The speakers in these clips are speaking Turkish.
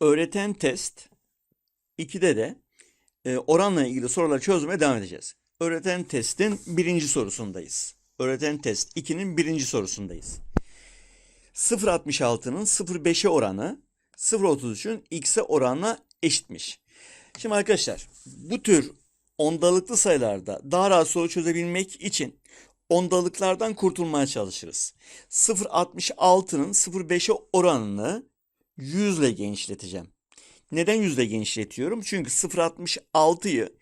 öğreten test 2'de de e, oranla ilgili soruları çözmeye devam edeceğiz. Öğreten testin birinci sorusundayız. Öğreten test 2'nin birinci sorusundayız. 0.66'nın 0.5'e oranı 0.33'ün x'e oranına eşitmiş. Şimdi arkadaşlar bu tür ondalıklı sayılarda daha rahat soru çözebilmek için ondalıklardan kurtulmaya çalışırız. 0.66'nın 0.5'e oranını 100 ile genişleteceğim. Neden 100 ile genişletiyorum? Çünkü 0.66'yı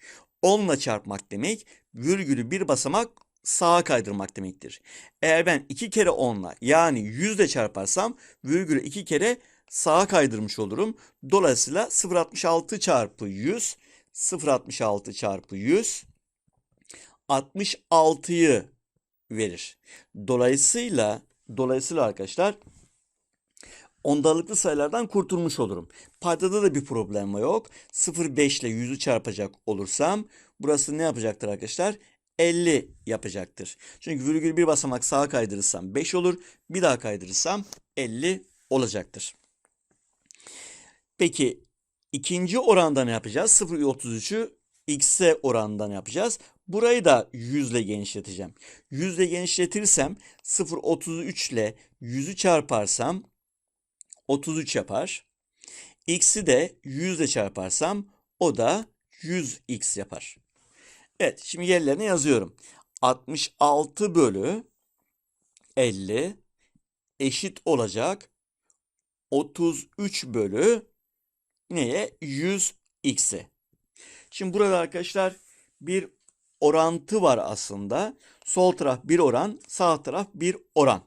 10 ile çarpmak demek, virgülü bir basamak sağa kaydırmak demektir. Eğer ben iki kere 10'la yani 100 ile çarparsam virgülü iki kere sağa kaydırmış olurum. Dolayısıyla 0.66 çarpı 100 0.66 çarpı 100 66'yı verir. Dolayısıyla dolayısıyla arkadaşlar ondalıklı sayılardan kurtulmuş olurum. Paydada da bir problem yok. 0,5 ile 100'ü çarpacak olursam burası ne yapacaktır arkadaşlar? 50 yapacaktır. Çünkü virgül bir basamak sağa kaydırırsam 5 olur. Bir daha kaydırırsam 50 olacaktır. Peki ikinci oranda ne yapacağız? 0,33'ü x'e oranından yapacağız. Burayı da 100 ile genişleteceğim. 100 ile genişletirsem 0,33 ile 100'ü çarparsam 33 yapar. X'i de 100 ile çarparsam o da 100x yapar. Evet şimdi yerlerine yazıyorum. 66 bölü 50 eşit olacak 33 bölü neye? 100x'e. Şimdi burada arkadaşlar bir orantı var aslında. Sol taraf bir oran, sağ taraf bir oran.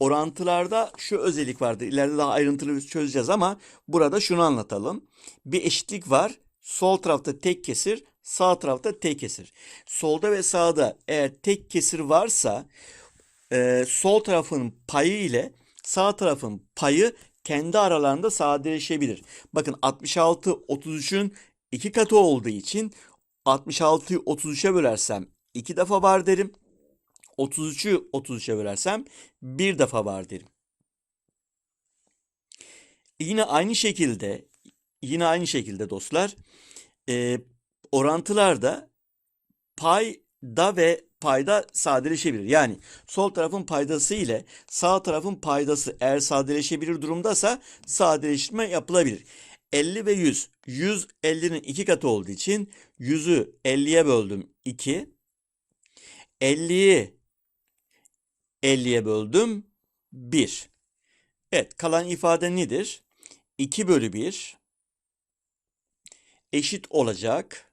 Orantılarda şu özellik vardır. İleride daha ayrıntılı çözeceğiz ama burada şunu anlatalım. Bir eşitlik var. Sol tarafta tek kesir, sağ tarafta tek kesir. Solda ve sağda eğer tek kesir varsa e, sol tarafın payı ile sağ tarafın payı kendi aralarında sadeleşebilir. Bakın 66 33'ün iki katı olduğu için 66'yı 33'e bölersem iki defa var derim. 33'ü 33'e bölersem bir defa var derim. Yine aynı şekilde yine aynı şekilde dostlar e, orantılarda payda ve payda sadeleşebilir. Yani sol tarafın paydası ile sağ tarafın paydası eğer sadeleşebilir durumdaysa sadeleştirme yapılabilir. 50 ve 100. 100 50'nin iki katı olduğu için 100'ü 50'ye böldüm 2. 50'yi 50'ye böldüm 1. Evet kalan ifade nedir? 2 bölü 1 eşit olacak.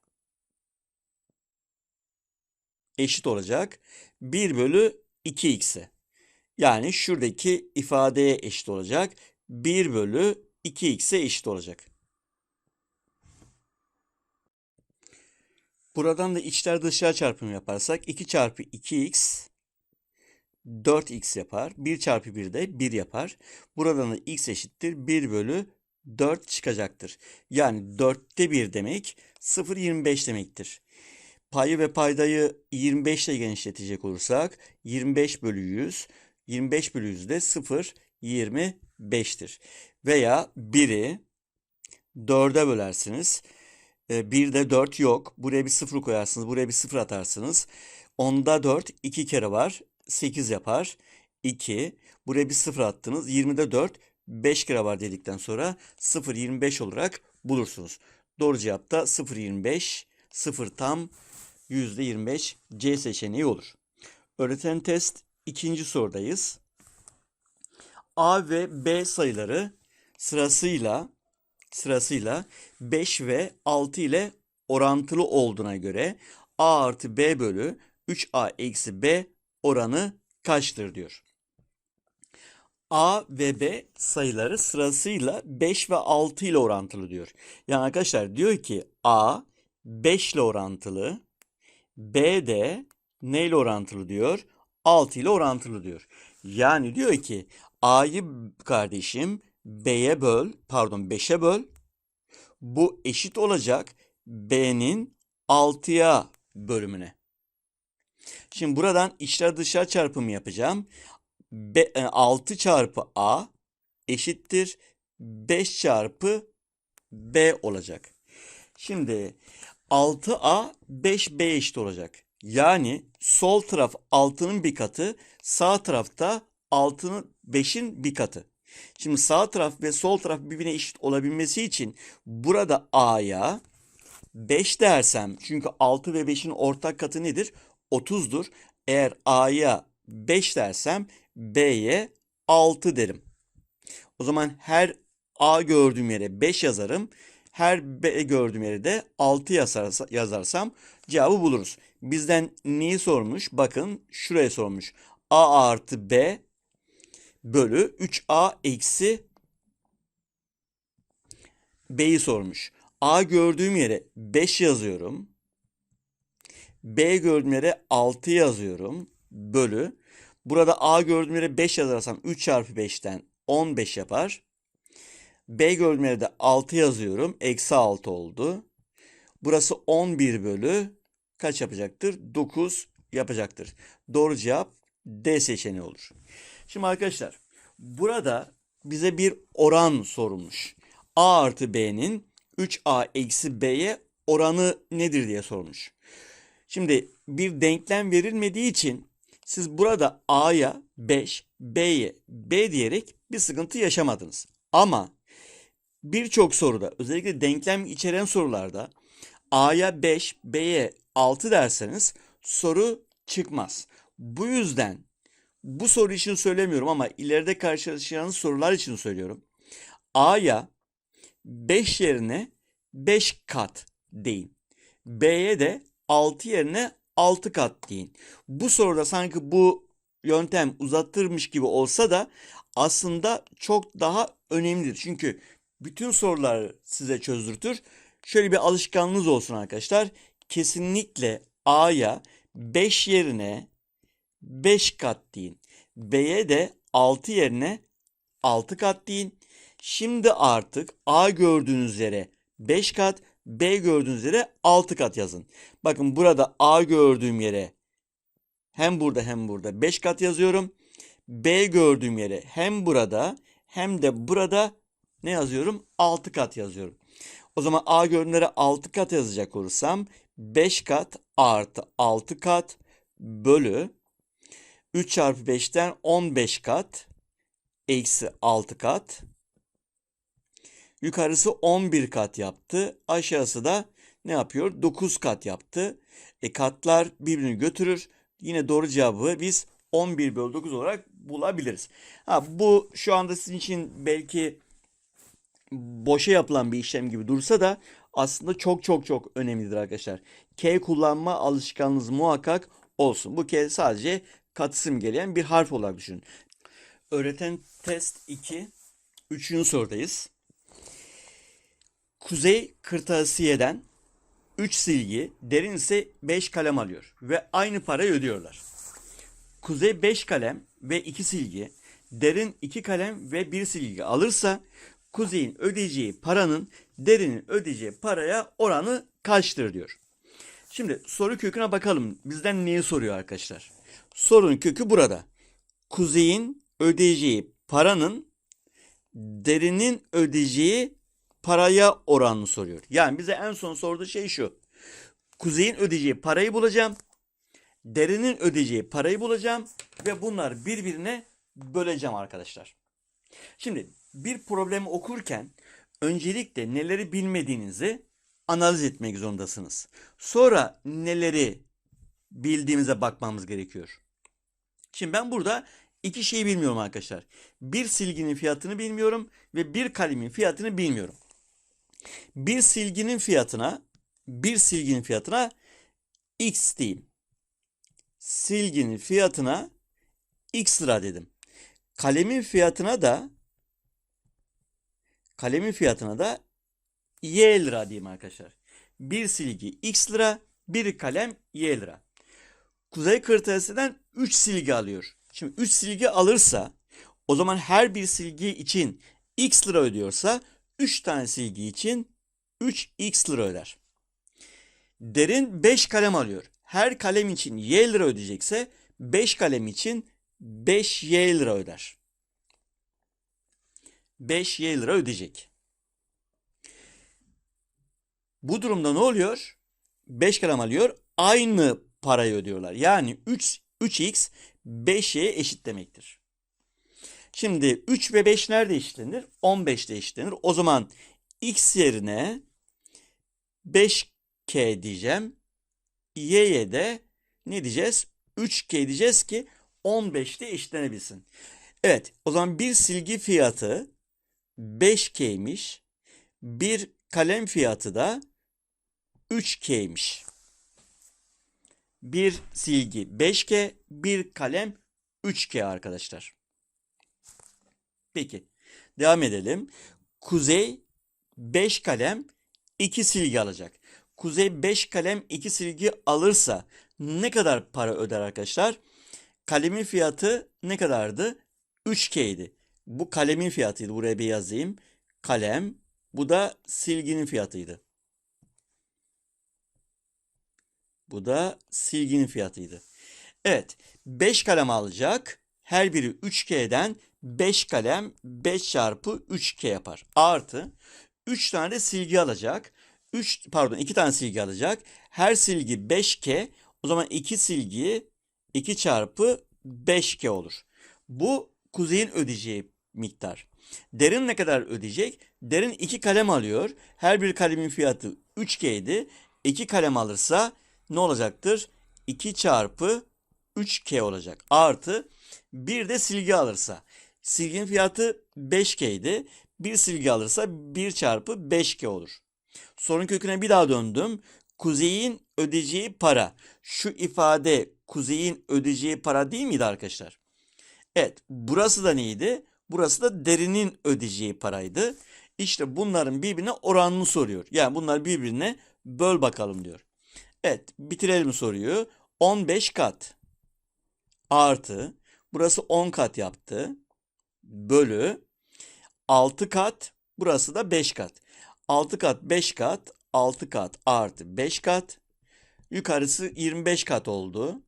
Eşit olacak. 1 bölü 2x'e. Yani şuradaki ifadeye eşit olacak. 1 bölü 2x'e eşit olacak. Buradan da içler dışlar çarpımı yaparsak 2 çarpı 2x 4x yapar. 1 çarpı 1 de 1 yapar. Buradan da x eşittir 1 bölü 4 çıkacaktır. Yani 4'te 1 demek 0,25 demektir. Payı ve paydayı 25 ile genişletecek olursak 25 bölü 100 25 bölü 100 de 0,25'tir. Veya 1'i 4'e bölersiniz. 1'de e, 4 yok. Buraya bir 0 koyarsınız. Buraya bir 0 atarsınız. Onda 4 2 kere var. 8 yapar. 2. Buraya bir 0 attınız. 20'de 4 5 kere var dedikten sonra 0.25 olarak bulursunuz. Doğru cevap da 0.25 0 tam %25 C seçeneği olur. Öğreten test ikinci sorudayız. A ve B sayıları sırasıyla sırasıyla 5 ve 6 ile orantılı olduğuna göre A artı B bölü 3A eksi B oranı kaçtır diyor. A ve B sayıları sırasıyla 5 ve 6 ile orantılı diyor. Yani arkadaşlar diyor ki A 5 ile orantılı, B de ne ile orantılı diyor? 6 ile orantılı diyor. Yani diyor ki A'yı kardeşim B'ye böl, pardon 5'e böl. Bu eşit olacak B'nin 6'ya bölümüne. Şimdi buradan içler dışlar çarpımı yapacağım. 6 e, çarpı A eşittir 5 çarpı B olacak. Şimdi 6A 5B eşit olacak. Yani sol taraf 6'nın bir katı, sağ tarafta 6'nın 5'in bir katı. Şimdi sağ taraf ve sol taraf birbirine eşit olabilmesi için burada A'ya 5 dersem çünkü 6 ve 5'in ortak katı nedir? 30'dur. Eğer A'ya 5 dersem B'ye 6 derim. O zaman her A gördüğüm yere 5 yazarım. Her B gördüğüm yere de 6 yazarsa, yazarsam cevabı buluruz. Bizden neyi sormuş? Bakın şuraya sormuş. A artı B bölü 3A eksi B'yi sormuş. A gördüğüm yere 5 yazıyorum. B gördüğüm yere 6 yazıyorum. Bölü. Burada A gördüğüm yere 5 yazarsam 3 çarpı 5'ten 15 yapar. B gördüğüm yere de 6 yazıyorum. Eksi 6 oldu. Burası 11 bölü kaç yapacaktır? 9 yapacaktır. Doğru cevap D seçeneği olur. Şimdi arkadaşlar burada bize bir oran sorulmuş. A artı B'nin 3A eksi B'ye oranı nedir diye sormuş. Şimdi bir denklem verilmediği için siz burada A'ya 5, B'ye B diyerek bir sıkıntı yaşamadınız. Ama birçok soruda özellikle denklem içeren sorularda A'ya 5, B'ye 6 derseniz soru çıkmaz. Bu yüzden bu soru için söylemiyorum ama ileride karşılaşacağınız sorular için söylüyorum. A'ya 5 yerine 5 kat deyin. B'ye de 6 yerine 6 kat deyin. Bu soruda sanki bu yöntem uzattırmış gibi olsa da aslında çok daha önemlidir. Çünkü bütün sorular size çözdürtür. Şöyle bir alışkanlığınız olsun arkadaşlar. Kesinlikle A'ya 5 yerine 5 kat deyin. B'ye de 6 yerine 6 kat deyin. Şimdi artık A gördüğünüz yere 5 kat, B gördüğünüz yere 6 kat yazın. Bakın burada A gördüğüm yere hem burada hem burada 5 kat yazıyorum. B gördüğüm yere hem burada hem de burada ne yazıyorum? 6 kat yazıyorum. O zaman A gördüğüm yere 6 kat yazacak olursam 5 kat artı 6 kat bölü 3 çarpı 5'ten 15 kat eksi 6 kat. Yukarısı 11 kat yaptı. Aşağısı da ne yapıyor? 9 kat yaptı. E katlar birbirini götürür. Yine doğru cevabı biz 11 bölü 9 olarak bulabiliriz. Ha, bu şu anda sizin için belki boşa yapılan bir işlem gibi dursa da aslında çok çok çok önemlidir arkadaşlar. K kullanma alışkanlığınız muhakkak olsun. Bu K sadece katısım gelen bir harf olarak düşünün. Öğreten test 2. Üçüncü sorudayız. Kuzey kırtasiyeden 3 silgi, derin ise 5 kalem alıyor ve aynı parayı ödüyorlar. Kuzey 5 kalem ve 2 silgi, derin 2 kalem ve 1 silgi alırsa Kuzey'in ödeyeceği paranın derinin ödeyeceği paraya oranı kaçtır diyor. Şimdi soru köküne bakalım. Bizden neyi soruyor arkadaşlar? Sorunun kökü burada. Kuzey'in ödeyeceği paranın derinin ödeyeceği paraya oranını soruyor. Yani bize en son sorduğu şey şu. Kuzey'in ödeyeceği parayı bulacağım. Derinin ödeyeceği parayı bulacağım ve bunlar birbirine böleceğim arkadaşlar. Şimdi bir problemi okurken öncelikle neleri bilmediğinizi analiz etmek zorundasınız. Sonra neleri bildiğimize bakmamız gerekiyor. Şimdi ben burada iki şeyi bilmiyorum arkadaşlar. Bir silginin fiyatını bilmiyorum ve bir kalemin fiyatını bilmiyorum. Bir silginin fiyatına bir silginin fiyatına x diyeyim. Silginin fiyatına x lira dedim. Kalemin fiyatına da kalemin fiyatına da y lira diyeyim arkadaşlar. Bir silgi x lira, bir kalem y lira. Kuzey kırtasiyeden 3 silgi alıyor. Şimdi 3 silgi alırsa o zaman her bir silgi için x lira ödüyorsa 3 tane silgi için 3x lira öder. Derin 5 kalem alıyor. Her kalem için y lira ödeyecekse 5 kalem için 5y lira öder. 5y lira ödeyecek. Bu durumda ne oluyor? 5 kalem alıyor. Aynı parayı ödüyorlar. Yani 3 3x 5y'ye eşit demektir. Şimdi 3 ve 5 nerede eşitlenir? 15'te eşitlenir. O zaman x yerine 5k diyeceğim. y'ye de ne diyeceğiz? 3k diyeceğiz ki 15'te eşitlenebilsin. Evet, o zaman bir silgi fiyatı 5k'ymiş. Bir kalem fiyatı da 3k'ymiş. Bir silgi 5k, bir kalem 3k arkadaşlar. Peki, devam edelim. Kuzey 5 kalem 2 silgi alacak. Kuzey 5 kalem 2 silgi alırsa ne kadar para öder arkadaşlar? Kalemin fiyatı ne kadardı? 3K'ydi. Bu kalemin fiyatıydı. Buraya bir yazayım. Kalem. Bu da silginin fiyatıydı. Bu da silginin fiyatıydı. Evet. 5 kalem alacak. Her biri 3K'den 5 kalem 5 çarpı 3K yapar. Artı 3 tane de silgi alacak. 3 pardon 2 tane silgi alacak. Her silgi 5K. O zaman 2 silgi 2 çarpı 5K olur. Bu kuzeyin ödeyeceği miktar. Derin ne kadar ödeyecek? Derin 2 kalem alıyor. Her bir kalemin fiyatı 3K'ydi. 2 kalem alırsa ne olacaktır? 2 çarpı 3K olacak. Artı bir de silgi alırsa. Silginin fiyatı 5K'ydi. Bir silgi alırsa 1 çarpı 5K olur. Sorun köküne bir daha döndüm. Kuzeyin ödeyeceği para. Şu ifade kuzeyin ödeyeceği para değil miydi arkadaşlar? Evet, burası da neydi? Burası da derinin ödeyeceği paraydı. İşte bunların birbirine oranını soruyor. Yani bunlar birbirine böl bakalım diyor. Evet, bitirelim soruyu. 15 kat artı burası 10 kat yaptı. Bölü 6 kat burası da 5 kat. 6 kat 5 kat 6 kat artı 5 kat. Yukarısı 25 kat oldu.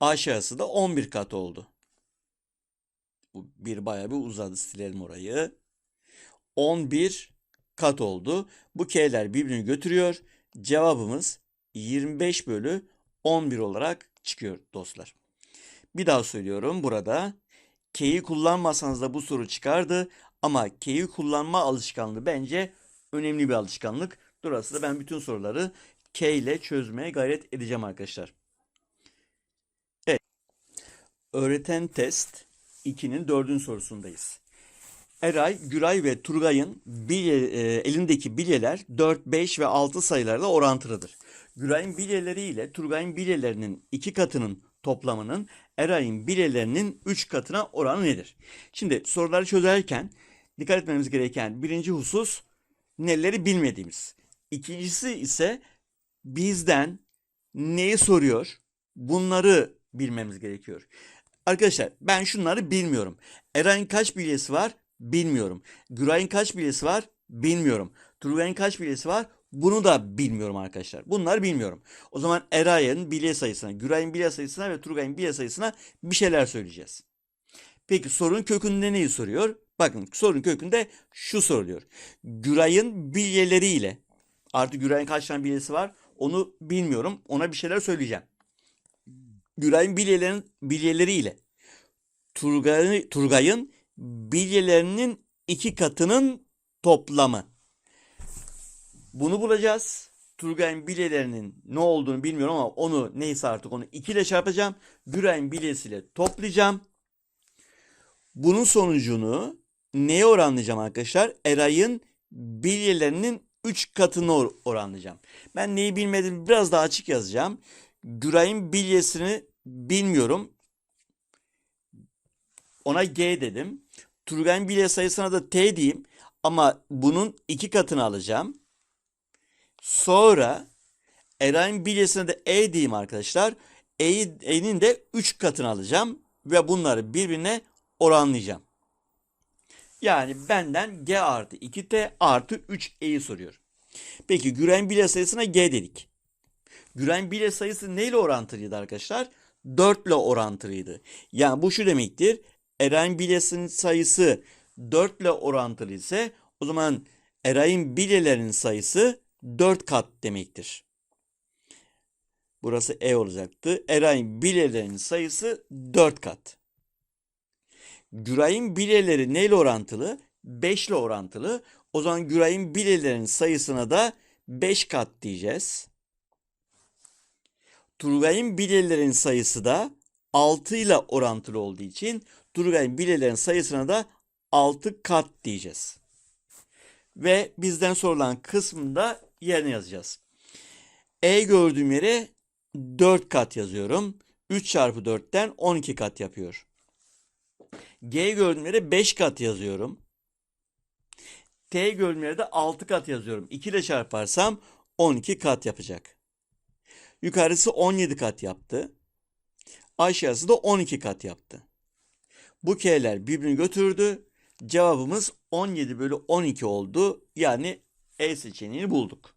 Aşağısı da 11 kat oldu. Bu bir bayağı bir uzadı. Silelim orayı. 11 kat oldu. Bu k'ler birbirini götürüyor. Cevabımız 25 bölü 11 olarak çıkıyor dostlar. Bir daha söylüyorum burada. K'yi kullanmasanız da bu soru çıkardı. Ama K'yi kullanma alışkanlığı bence önemli bir alışkanlık. Dolayısıyla ben bütün soruları K ile çözmeye gayret edeceğim arkadaşlar. Evet. Öğreten test 2'nin 4. sorusundayız. Eray, Güray ve Turgay'ın bilye, e, elindeki bilyeler 4, 5 ve 6 sayılarla orantılıdır. Güray'ın bilyeleri ile Turgay'ın bilyelerinin iki katının toplamının Eray'ın bilyelerinin 3 katına oranı nedir? Şimdi soruları çözerken dikkat etmemiz gereken birinci husus neleri bilmediğimiz. İkincisi ise bizden neyi soruyor? Bunları bilmemiz gerekiyor. Arkadaşlar ben şunları bilmiyorum. Eray'ın kaç bilyesi var? Bilmiyorum. Güray'ın kaç bilyesi var? Bilmiyorum. Turgay'ın kaç bilyesi var? Bunu da bilmiyorum arkadaşlar. Bunları bilmiyorum. O zaman Eray'ın bilye sayısına, Güray'ın bilye sayısına ve Turgay'ın bilye sayısına bir şeyler söyleyeceğiz. Peki sorunun kökünde neyi soruyor? Bakın sorunun kökünde şu soruluyor. Güray'ın bilyeleriyle artık Güray'ın kaç tane bilyesi var? Onu bilmiyorum. Ona bir şeyler söyleyeceğim. Güray'ın bilyelerin bilyeleriyle Turgay'ın Turgay'ın bilyelerinin iki katının toplamı. Bunu bulacağız. Turgay'ın bilyelerinin ne olduğunu bilmiyorum ama onu neyse artık onu 2 ile çarpacağım. Güray'ın bilyesiyle toplayacağım. Bunun sonucunu neye oranlayacağım arkadaşlar? Eray'ın bilyelerinin 3 katını or oranlayacağım. Ben neyi bilmedim biraz daha açık yazacağım. Güray'ın bilyesini bilmiyorum. Ona G dedim. Turgay'ın bilye sayısına da T diyeyim. Ama bunun iki katını alacağım. Sonra Eray'ın bilyesine de E diyeyim arkadaşlar. E'nin de 3 katını alacağım. Ve bunları birbirine oranlayacağım. Yani benden G artı 2T artı 3E'yi soruyor. Peki Güren bilye sayısına G dedik. Güren bilye sayısı neyle orantılıydı arkadaşlar? 4 ile orantılıydı. Yani bu şu demektir. Eren bilyesinin sayısı 4 ile orantılı ise o zaman Eray'ın bilyelerinin sayısı 4 kat demektir. Burası E olacaktı. Eray'ın bilyelerinin sayısı 4 kat. Güray'ın bilyeleri neyle orantılı? 5 ile orantılı. O zaman Güray'ın bilyelerinin sayısına da 5 kat diyeceğiz. Turgay'ın bilyelerin sayısı da 6 ile orantılı olduğu için Turgay'ın bilyelerin sayısına da 6 kat diyeceğiz. Ve bizden sorulan kısmında yerine yazacağız. E gördüğüm yere 4 kat yazıyorum. 3 çarpı 4'ten 12 kat yapıyor. G gördüğüm yere 5 kat yazıyorum. T gördüğüm yere de 6 kat yazıyorum. 2 ile çarparsam 12 kat yapacak. Yukarısı 17 kat yaptı. Aşağısı da 12 kat yaptı. Bu K'ler birbirini götürdü. Cevabımız 17 bölü 12 oldu. Yani E seçeneğini bulduk.